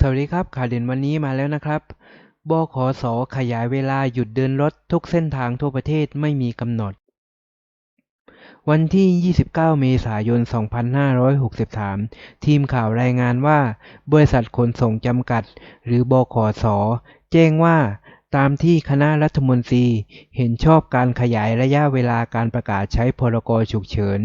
สวัสดีครับข่าวเด่นวันนี้มาแล้วนะครับ บขส ขยายเวลาหยุดเดินรถทุกเส้นทางทั่วประเทศไม่มีกำหนด วันที่ 29 เมษายน 2563 ทีมข่าวรายงานว่า บริษัทขนส่งจำกัด หรือบขส แจ้งว่าตามที่คณะรัฐมนตรีเห็นชอบการขยายระยะเวลาการประกาศใช้พรกฉุกเฉิน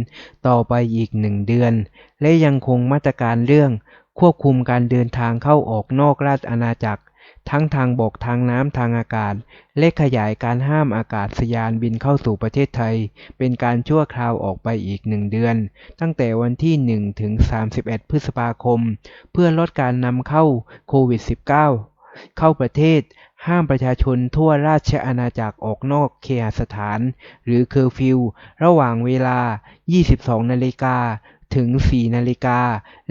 ต่อไปอีกหนึ่งเดือน และยังคงมาตรการเรื่อง ควบคุมการเดินทางเข้าออกนอกราชอาณาจักร ทั้งทางบกทางน้ำทางอากาศ และขยายการห้ามอากาศยานบินเข้าสู่ประเทศไทย เป็นการชั่วคราวออกไปอีกหนึ่งเดือน ตั้งแต่วันที่ 1 ถึง 31 พฤษภาคม เพื่อลดการนำเข้าโควิด -19 เข้าประเทศห้ามประชาชนทั่วราชอาณาจักรออกนอกเคหสถาน หรือเคอร์ฟิว ระหว่างเวลา 22 นาฬิกา ถึง 4 นาฬิกา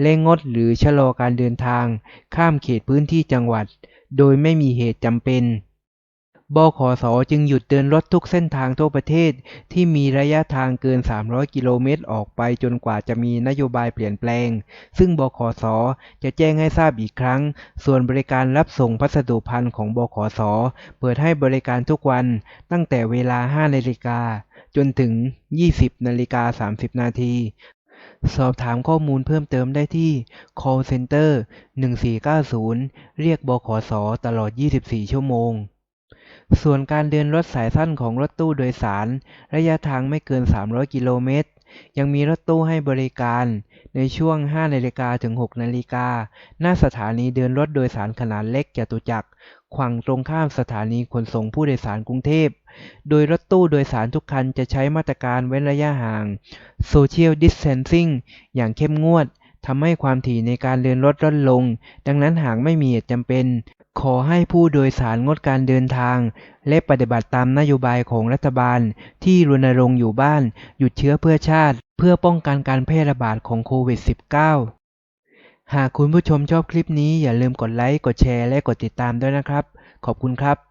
และงดหรือชะลอการเดินทาง ข้ามเขตพื้นที่จังหวัด โดยไม่มีเหตุจำเป็น บขสจึงหยุดเดินรถทุกเส้นทางทั่วประเทศที่มีระยะทางเกิน 300 กิโลเมตรออกไปจนกว่าจะมีนโยบายเปลี่ยนแปลง ซึ่งบขสจะแจ้งให้ทราบอีกครั้ง ส่วนบริการรับส่งพัสดุภัณฑ์ของบขสเปิดให้บริการทุกวันตั้งแต่เวลา 5 นาฬิกาจนถึง 20 นาฬิกา 30 นาที สอบถามข้อมูลเพิ่มเติมได้ที่ call center 1490 เรียกบขสตลอด 24 ชั่วโมง ส่วนการเดินรถสายสั้นของรถตู้โดยสาร ระยะทางไม่เกิน 300 กิโลเมตร ยังมีรถตู้ให้บริการ ในช่วง 5นาฬิกาถึง 6นาฬิกา หน้าสถานีเดินรถโดยสารขนาดเล็กจตุจักรฝั่งตรงข้ามสถานีขนส่งผู้โดยสารกรุงเทพ โดยรถตู้โดยสารทุกคันจะใช้มาตรการเว้นระยะห่าง Social Distancing อย่างเข้มงวดทำให้ความถี่ในการเดินรถลดลง ดังนั้นหากไม่มีเหตุจำเป็น ขอให้ผู้โดยสารงดการเดินทาง และปฏิบัติตามนโยบายของรัฐบาล ที่รณรงค์อยู่บ้าน หยุดเชื้อเพื่อชาติ เพื่อป้องกันการแพร่ระบาดของโควิด -19 หากคุณผู้ชมชอบคลิปนี้อย่าลืมกดไลค์ กดแชร์ และกดติดตามด้วยนะครับ ขอบคุณครับ